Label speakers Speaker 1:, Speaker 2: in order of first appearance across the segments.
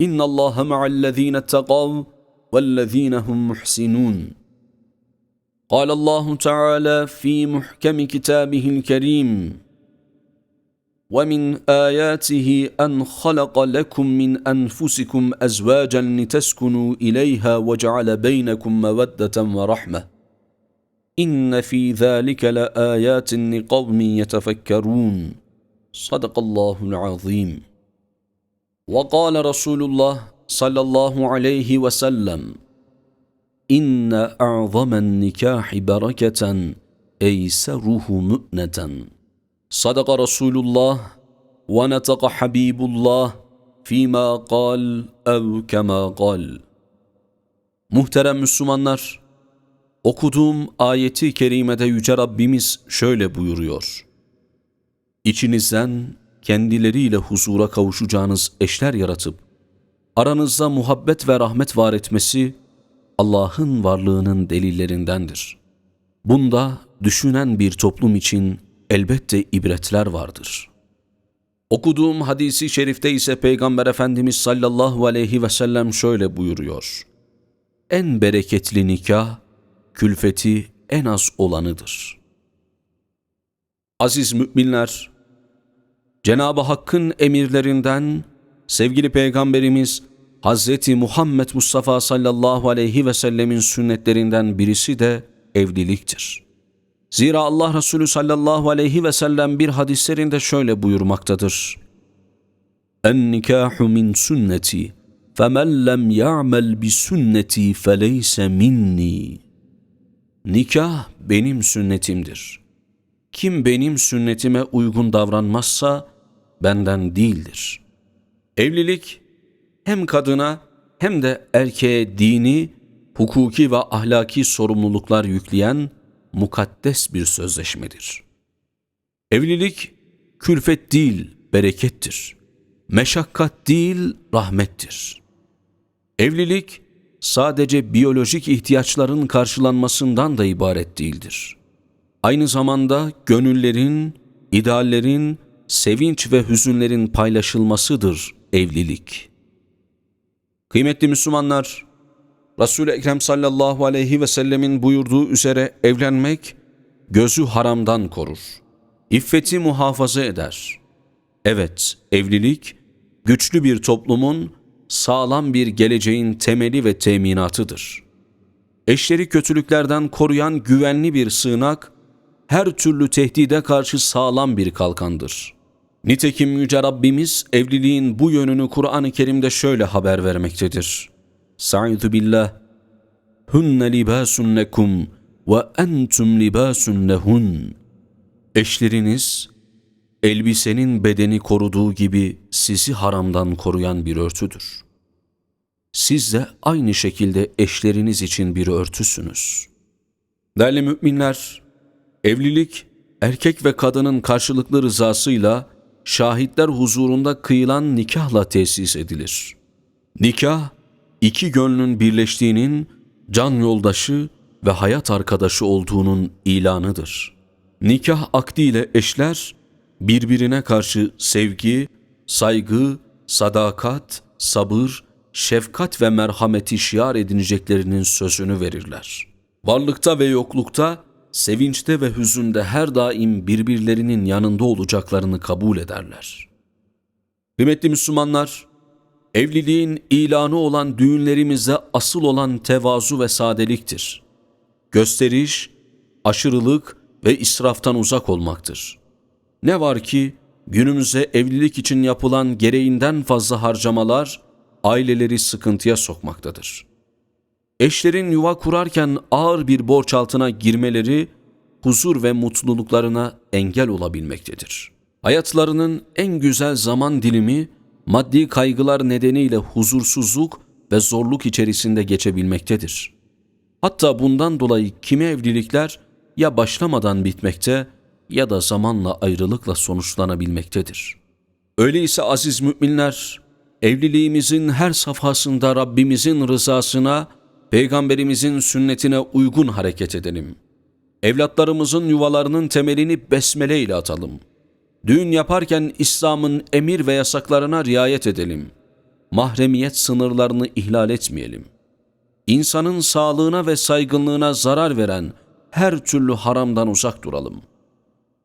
Speaker 1: إن الله مع الذين اتقوا والذين هم محسنون. قال الله تعالى في محكم كتابه الكريم ومن آياته أن خلق لكم من أنفسكم أزواجا لتسكنوا إليها وجعل بينكم مودة ورحمة. إن في ذلك لآيات لقوم يتفكرون. صدق الله العظيم. وقال رسول الله صلى الله عليه وسلم إن أعظم النكاح بركة أيسره مؤنة صدق رسول الله ونطق حبيب الله فيما قال أو كما قال Muhterem Müslümanlar, okuduğum ayeti kerimede Yüce Rabbimiz şöyle buyuruyor. İçinizden kendileriyle huzura kavuşacağınız eşler yaratıp, aranızda muhabbet ve rahmet var etmesi, Allah'ın varlığının delillerindendir. Bunda düşünen bir toplum için elbette ibretler vardır. Okuduğum hadisi şerifte ise Peygamber Efendimiz sallallahu aleyhi ve sellem şöyle buyuruyor. En bereketli nikah, külfeti en az olanıdır. Aziz müminler, Cenab-ı Hakk'ın emirlerinden sevgili Peygamberimiz Hz. Muhammed Mustafa sallallahu aleyhi ve sellemin sünnetlerinden birisi de evliliktir. Zira Allah Resulü sallallahu aleyhi ve sellem bir hadislerinde şöyle buyurmaktadır. Nikahu min sünneti lem ya'mel bi sünneti feleyse minni. Nikah benim sünnetimdir. Kim benim sünnetime uygun davranmazsa benden değildir. Evlilik hem kadına hem de erkeğe dini, hukuki ve ahlaki sorumluluklar yükleyen mukaddes bir sözleşmedir. Evlilik külfet değil, berekettir. Meşakkat değil, rahmettir. Evlilik sadece biyolojik ihtiyaçların karşılanmasından da ibaret değildir. Aynı zamanda gönüllerin, ideallerin, sevinç ve hüzünlerin paylaşılmasıdır evlilik. Kıymetli Müslümanlar, Resul-i Ekrem sallallahu aleyhi ve sellemin buyurduğu üzere evlenmek gözü haramdan korur. İffeti muhafaza eder. Evet, evlilik güçlü bir toplumun sağlam bir geleceğin temeli ve teminatıdır. Eşleri kötülüklerden koruyan güvenli bir sığınak, her türlü tehdide karşı sağlam bir kalkandır. Nitekim Yüce Rabbimiz evliliğin bu yönünü Kur'an-ı Kerim'de şöyle haber vermektedir. Sa'idhu billah Hunne libasun lekum ve entum libasun lehun. Eşleriniz elbisenin bedeni koruduğu gibi sizi haramdan koruyan bir örtüdür. Siz de aynı şekilde eşleriniz için bir örtüsünüz. Değerli müminler, evlilik erkek ve kadının karşılıklı rızasıyla şahitler huzurunda kıyılan nikahla tesis edilir. Nikah, iki gönlün birleştiğinin can yoldaşı ve hayat arkadaşı olduğunun ilanıdır. Nikah akdiyle eşler birbirine karşı sevgi, saygı, sadakat, sabır, şefkat ve merhameti şiar edineceklerinin sözünü verirler. Varlıkta ve yoklukta, sevinçte ve hüzünde her daim birbirlerinin yanında olacaklarını kabul ederler. Kıymetli Müslümanlar, evliliğin ilanı olan düğünlerimizde asıl olan tevazu ve sadeliktir. Gösteriş, aşırılık ve israftan uzak olmaktır. Ne var ki günümüzde evlilik için yapılan gereğinden fazla harcamalar aileleri sıkıntıya sokmaktadır. Eşlerin yuva kurarken ağır bir borç altına girmeleri huzur ve mutluluklarına engel olabilmektedir. Hayatlarının en güzel zaman dilimi maddi kaygılar nedeniyle huzursuzluk ve zorluk içerisinde geçebilmektedir. Hatta bundan dolayı kimi evlilikler ya başlamadan bitmekte ya da zamanla ayrılıkla sonuçlanabilmektedir. Öyleyse aziz müminler, evliliğimizin her safhasında Rabbimizin rızasına, Peygamberimizin sünnetine uygun hareket edelim. Evlatlarımızın yuvalarının temelini besmele ile atalım. Düğün yaparken İslam'ın emir ve yasaklarına riayet edelim. Mahremiyet sınırlarını ihlal etmeyelim. İnsanın sağlığına ve saygınlığına zarar veren her türlü haramdan uzak duralım.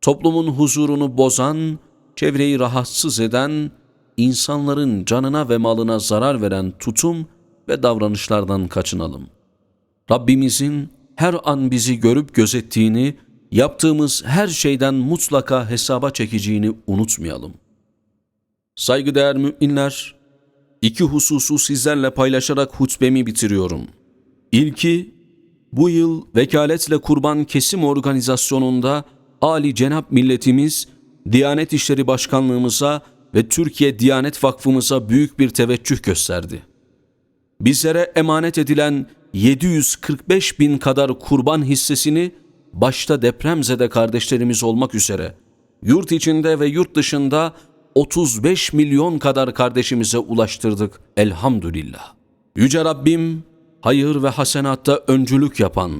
Speaker 1: Toplumun huzurunu bozan, çevreyi rahatsız eden, insanların canına ve malına zarar veren tutum ve davranışlardan kaçınalım. Rabbimizin her an bizi görüp gözettiğini, yaptığımız her şeyden mutlaka hesaba çekeceğini unutmayalım. Saygıdeğer müminler, iki hususu sizlerle paylaşarak hutbemi bitiriyorum. İlki, bu yıl vekaletle kurban kesim organizasyonunda Ali Cenap milletimiz, Diyanet İşleri Başkanlığımıza ve Türkiye Diyanet Vakfımıza büyük bir teveccüh gösterdi. Bizlere emanet edilen 745 bin kadar kurban hissesini başta depremzede kardeşlerimiz olmak üzere yurt içinde ve yurt dışında 35 milyon kadar kardeşimize ulaştırdık elhamdülillah. Yüce Rabbim hayır ve hasenatta öncülük yapan,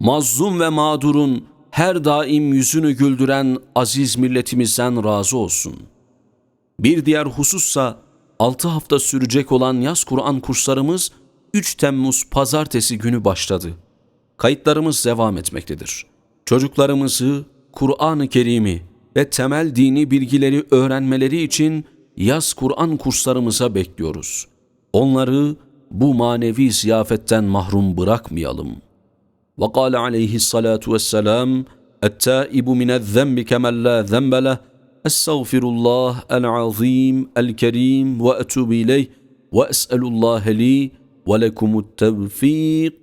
Speaker 1: mazlum ve mağdurun her daim yüzünü güldüren aziz milletimizden razı olsun. Bir diğer husussa 6 hafta sürecek olan yaz Kur'an kurslarımız 3 Temmuz pazartesi günü başladı. Kayıtlarımız devam etmektedir. Çocuklarımızı Kur'an-ı Kerim'i ve temel dini bilgileri öğrenmeleri için yaz Kur'an kurslarımıza bekliyoruz. Onları bu manevi ziyafetten mahrum bırakmayalım. وقال عليه الصلاة والسلام التائب من الذنب كمن لا ذنب له أستغفر الله العظيم الكريم وأتوب إليه وأسأل الله لي ولكم التوفيق.